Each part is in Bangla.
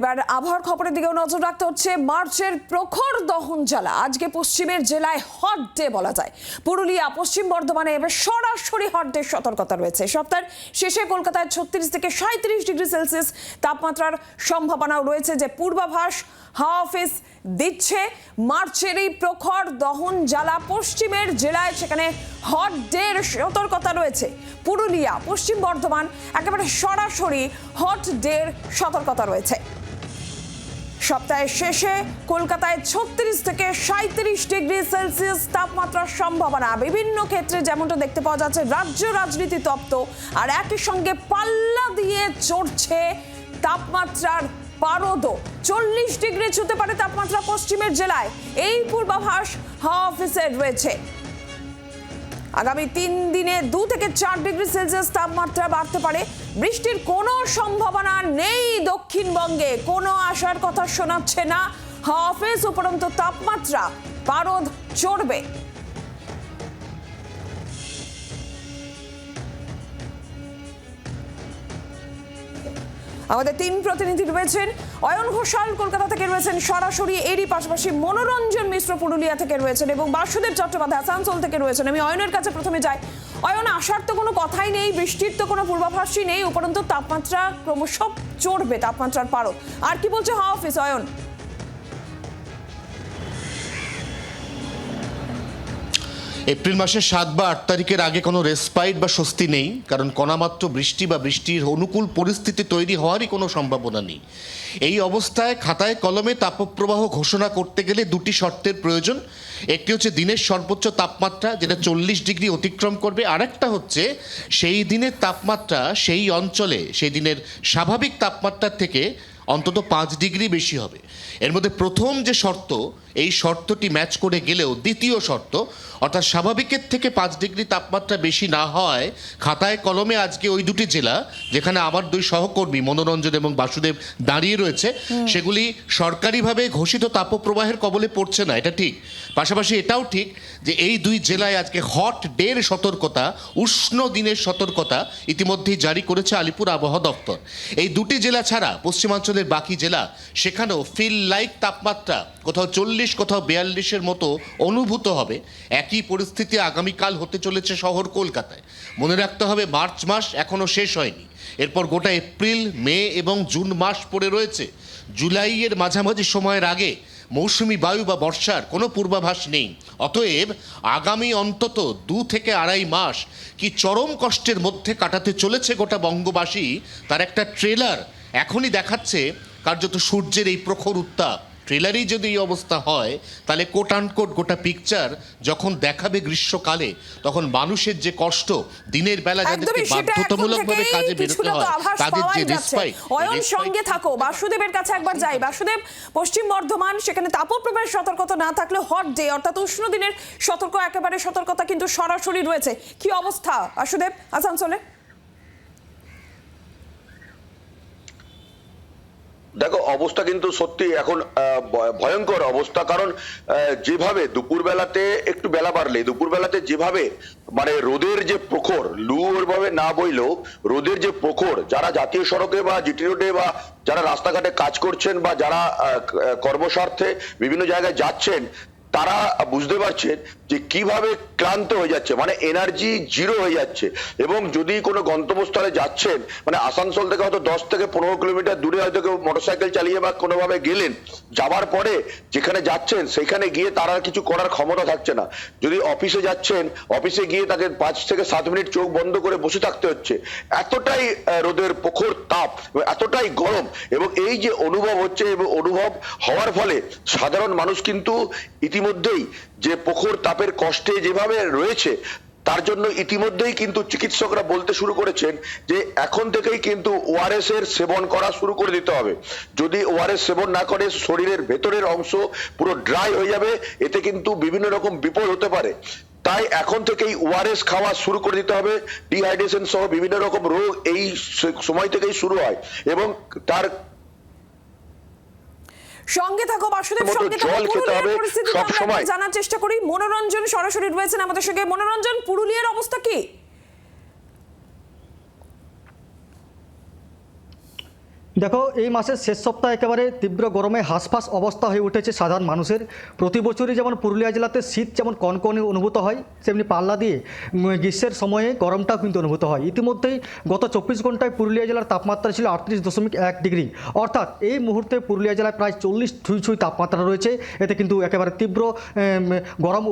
এবার আবহাওয়ার খবরের দিকেও নজর রাখতে হচ্ছে মার্চের প্রখর দহন জ্বালা। আজকে পশ্চিমের জেলায় হট ডে বলা যায়। পুরুলিয়া, পশ্চিম বর্ধমানে এবার সরাসরি হট ডে সতর্কতা রয়েছে। সপ্তাহের শেষে কলকাতায় ছত্রিশ থেকে সাঁত্রিশ ডিগ্রি সেলসিয়াস তাপমাত্রার সম্ভাবনাও রয়েছে যে পূর্বাভাস হাওয়া অফিস দিচ্ছে। মার্চের এই প্রখর দহন জ্বালা পশ্চিমের জেলায় সেখানে হট ডের সতর্কতা রয়েছে। পুরুলিয়া, পশ্চিম বর্ধমান একেবারে সরাসরি হট ডের সতর্কতা রয়েছে। সপ্তাহের শেষে কলকাতায় ছত্রিশ থেকে সাঁত্রিশ ডিগ্রি সেলসিয়াস তাপমাত্রার সম্ভাবনা। বিভিন্ন ক্ষেত্রে যেমনটা দেখতে পাওয়া যাচ্ছে, রাজ্য রাজনীতি তপ্ত। আর একই সঙ্গে পাল্লা দিয়ে চড়ছে তাপমাত্রার পারদও চল্লিশ ডিগ্রি ছুতে পারে তাপমাত্রা পশ্চিমের জেলায়। এই পূর্বাভাস হাওয়া অফিসের রয়েছে। আগামী তিন দিনে দু থেকে চার ডিগ্রি সেলসিয়াস তাপমাত্রা বাড়তে পারে। বৃষ্টির কোনো সম্ভাবনা নেই দক্ষিণবঙ্গে। কোনো আসার কথা শোনাচ্ছে না। হাফেজ উপরন্ত তাপমাত্রা পারদ চড়বে। আমাদের তিন প্রতিনিধি রয়েছেন। অয়ন ঘোষাল কলকাতা থেকে রয়েছেন, সরাসরি এরই পাশাপাশি মনোরঞ্জন মিশ্র পুরুলিয়া থেকে রয়েছেন এবং বাসুদেব চট্টোপাধ্যায় আসানসোল থেকে রয়েছেন। আমি অয়নের কাছে প্রথমে যাই। অয়ন, আসার তো কোনো কথাই নেই, বৃষ্টির তো কোনো পূর্বাভাসই নেই, উপরন্তু তাপমাত্রা ক্রমশ চড়বে, তাপমাত্রার পারো আর কি বলছে হাওয়া অফিস, অয়ন? এপ্রিল মাসের সাত বা আট তারিখের আগে কোনো রেসপাইট বা স্বস্তি নেই, কারণ কণামাত্র বৃষ্টি বা বৃষ্টির অনুকূল পরিস্থিতি তৈরি হওয়ারই কোনো সম্ভাবনা নেই। এই অবস্থায় খাতায় কলমে তাপপ্রবাহ ঘোষণা করতে গেলে দুটি শর্তের প্রয়োজন। একটি হচ্ছে দিনের সর্বোচ্চ তাপমাত্রা, যেটা চল্লিশ ডিগ্রি অতিক্রম করবে। আরেকটা হচ্ছে সেই দিনের তাপমাত্রা সেই অঞ্চলে, সেই দিনের স্বাভাবিক তাপমাত্রার থেকে অন্তত পাঁচ ডিগ্রি বেশি হবে। এর মধ্যে প্রথম যে শর্ত এই শর্তটি ম্যাচ করে গেলেও দ্বিতীয় শর্ত অর্থাৎ স্বাভাবিকের থেকে পাঁচ ডিগ্রি তাপমাত্রা বেশি না হয় খাতায় কলমে আজকে ওই দুটি জেলা যেখানে আমার দুই সহকর্মী মনোরঞ্জন এবং বাসুদেব দাঁড়িয়ে রয়েছে সেগুলি সরকারিভাবে ঘোষিত তাপপ্রবাহের কবলে পড়ছে না এটা ঠিক। পাশাপাশি এটাও ঠিক যে এই দুই জেলায় আজকে হট ডের সতর্কতা উষ্ণ দিনের সতর্কতা ইতিমধ্যেই জারি করেছে আলিপুর আবহাওয়া দপ্তর। এই দুটি জেলা ছাড়া পশ্চিমাঞ্চলের বাকি জেলা সেখানেও ফিল লাইক তাপমাত্রা কোথাও চল্লিশ, কোথাও বিয়াল্লিশের মতো অনুভূত হবে। একই পরিস্থিতি আগামীকাল হতে চলেছে শহর কলকাতায়। মনে রাখতে হবে মার্চ মাস এখনও শেষ হয়নি। এরপর গোটা এপ্রিল, মে এবং জুন মাস পড়ে রয়েছে। জুলাইয়ের মাঝামাঝি সময়ের আগে মৌসুমি বায়ু বা বর্ষার কোনো পূর্বাভাস নেই। অতএব আগামী অন্তত দু থেকে আড়াই মাস কি চরম কষ্টের মধ্যে কাটাতে চলেছে গোটা বঙ্গবাসী, তার একটা ট্রেলার এখনই দেখাচ্ছে কার্যত সূর্যের এই প্রখর উত্তাপ। ট্রেলারেই যদি এই অবস্থা হয় তাহলে কোট আনকোট গোটা পিকচার যখন দেখাবে গ্রীষ্মকালে তখন মানুষের যে কষ্ট দিনের বেলা যাদেরকে বাধ্যতামূলকভাবে কাজে বেরোতে হয় তাদের যে। রেসপাইট অয়ন সঙ্গে থাকো বাসুদেবের কাছে একবার যাই। বাসুদেব পশ্চিম বর্ধমান সেখানে তাপপ্রবাহের সতর্কতা না থাকলে হট ডে অর্থাৎ উষ্ণ দিনের সতর্ক একেবারে সতর্কতা কিন্তু সরাসরি রয়েছে। কি অবস্থা? বাসুদেব আসানসোলে? দেখো, অবস্থা কিন্তু সত্যি এখন ভয়ঙ্কর অবস্থা। কারণ যেভাবে দুপুরবেলাতে একটু বেলা বাড়লে, দুপুরবেলাতে যেভাবে মানে রোদের যে প্রখর লু ওরভাবে না বইলেও রোদের যে প্রখর, যারা জাতীয় সড়কে বা জিটি রোডে বা যারা রাস্তাঘাটে কাজ করছেন বা যারা কর্মস্বার্থে বিভিন্ন জায়গায় যাচ্ছেন তারা বুঝতে পারছেন যে কীভাবে ক্লান্ত হয়ে যাচ্ছে মানে এনার্জি জিরো হয়ে যাচ্ছে। এবং যদি কোনো গন্তব্যস্থলে যাচ্ছেন মানে আসানসোল থেকে হয়তো দশ থেকে পনেরো কিলোমিটার দূরে হয়তো কেউ মোটরসাইকেল চালিয়ে বা কোনোভাবে গেলেন, যাওয়ার পরে যেখানে যাচ্ছেন, সেখানে গিয়ে তার কিছু করার ক্ষমতা থাকছে না। যদি অফিসে যাচ্ছেন অফিসে গিয়ে তাকে পাঁচ থেকে সাত মিনিট চোখ বন্ধ করে বসে থাকতে হচ্ছে। এতটাই রোদের প্রখর তাপ এতটাই গরম, এবং এই যে অনুভব হচ্ছে, এবং অনুভব হওয়ার ফলে সাধারণ মানুষ কিন্তু ইতিমধ্যেই যে প্রখর তাপের কষ্টে যেভাবে রয়েছে, তার জন্য ইতিমধ্যেই কিন্তু চিকিৎসকরা বলতে শুরু করেছেন যে এখন থেকেই কিন্তু ওআরএস এর সেবন করা শুরু করে দিতে হবে। যদি ওআরএস সেবন না করে, শরীরের ভেতরের অংশ পুরো ড্রাই হয়ে যাবে, এতে কিন্তু বিভিন্ন রকম বিপদ হতে পারে। তাই এখন থেকেই ওআরএস খাওয়া শুরু করে দিতে হবে। ডিহাইড্রেশন সহ বিভিন্ন রকম রোগ এই সময় থেকেই শুরু হয় এবং তার সঙ্গে থাকো বাসুদেব সঙ্গে থাকো পুরুলিয়ার পরিস্থিতি। জানার চেষ্টা করি। মনোরঞ্জন সরাসরি রয়েছেন আমাদের সঙ্গে। মনোরঞ্জন পুরুলিয়ার অবস্থা কি? দেখো, এই মাসের শেষ সপ্তাহে একেবারে তীব্র গরমে হাঁসফাঁস অবস্থা হয়ে উঠেছে সাধারণ মানুষের। প্রতি বছরই যেমন পুরুলিয়া জেলাতে শীত যেমন কনকনে অনুভূত হয়, তেমনি পাল্লা দিয়ে গ্রীষ্মের সময়ে গরমটাও কিন্তু অনুভূত হয়। ইতিমধ্যেই গত চব্বিশ ঘন্টায় পুরুলিয়া জেলার তাপমাত্রা ছিল আটত্রিশ দশমিক এক ডিগ্রি। অর্থাৎ এই মুহূর্তে পুরুলিয়া জেলায় প্রায় চল্লিশ ছুঁই ছুঁই তাপমাত্রা রয়েছে। এতে কিন্তু একেবারে তীব্র গরম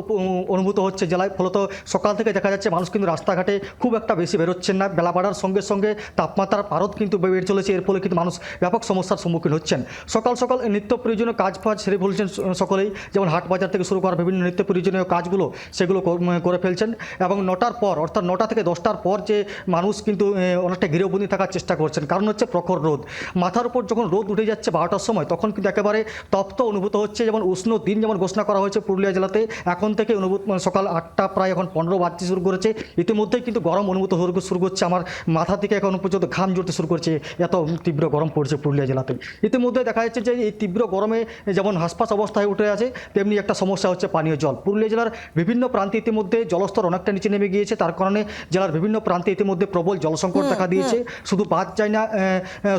অনুভূত হচ্ছে জেলায়। ফলত সকাল থেকে দেখা যাচ্ছে মানুষ কিন্তু রাস্তাঘাটে খুব একটা বেশি বেরোচ্ছেন না। বেলা বাড়ার সঙ্গে সঙ্গে তাপমাত্রার পারদ কিন্তু বেড়ে চলেছে। এর ফলে কিন্তু মানুষ ব্যাপক সমস্যার সম্মুখীন হচ্ছেন। সকাল সকাল নিত্য প্রয়োজনীয় কাজ ফাজ সেরে ফেলছেন সকলেই। যেমন হাট বাজার থেকে শুরু করা বিভিন্ন নিত্য প্রয়োজনীয় কাজগুলো সেগুলো করে ফেলছেন এবং নটার পর, অর্থাৎ নটা থেকে দশটার পর যে মানুষ কিন্তু অনেকটা গৃহবন্দী থাকার চেষ্টা করছেন। কারণ হচ্ছে প্রখর রোদ। মাথার উপর যখন রোদ উঠে যাচ্ছে বারোটার সময়, তখন কিন্তু একেবারে তপ্ত অনুভূত হচ্ছে। যেমন উষ্ণ দিন যেমন ঘোষণা করা হয়েছে পুরুলিয়া জেলাতে, এখন থেকে অনুভূত মানে সকাল আটটা প্রায় এখন পনেরো বাজতে শুরু করেছে। ইতিমধ্যেই কিন্তু গরম অনুভূত শুরু করছে। আমার মাথা থেকে এখন পর্যন্ত ঘাম জড়তে শুরু করছে। এত তীব্র গরম পড়ছে পুরুলিয়া জেলাতে। ইতিমধ্যে দেখা যাচ্ছে যে এই তীব্র গরমে যেমন হাসপাস অবস্থায় উঠে আছে তেমনি একটা সমস্যা হচ্ছে পানীয় জল। পুরুলিয়া জেলার বিভিন্ন প্রান্তে ইতিমধ্যে জলস্তর অনেকটা নিচে নেমে গিয়েছে তার কারণে জেলার বিভিন্ন প্রান্তে ইতিমধ্যে প্রবল জলসংকট দেখা দিয়েছে। শুধু বাদ যায় না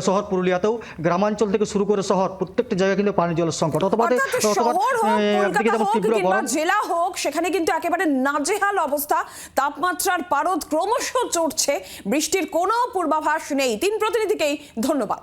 শহর পুরুলিয়াতেও। গ্রামাঞ্চল থেকে শুরু করে শহর প্রত্যেকটা জায়গায় কিন্তু পানীয় জলের সংকট। অথবা তীব্র গরম। জেলা হোক সেখানে কিন্তু একেবারে নাজেহাল অবস্থা। তাপমাত্রার পারদ ক্রমশ চড়ছে বৃষ্টির কোনো পূর্বাভাস নেই। তিন প্রতিনিধিকেই ধন্যবাদ।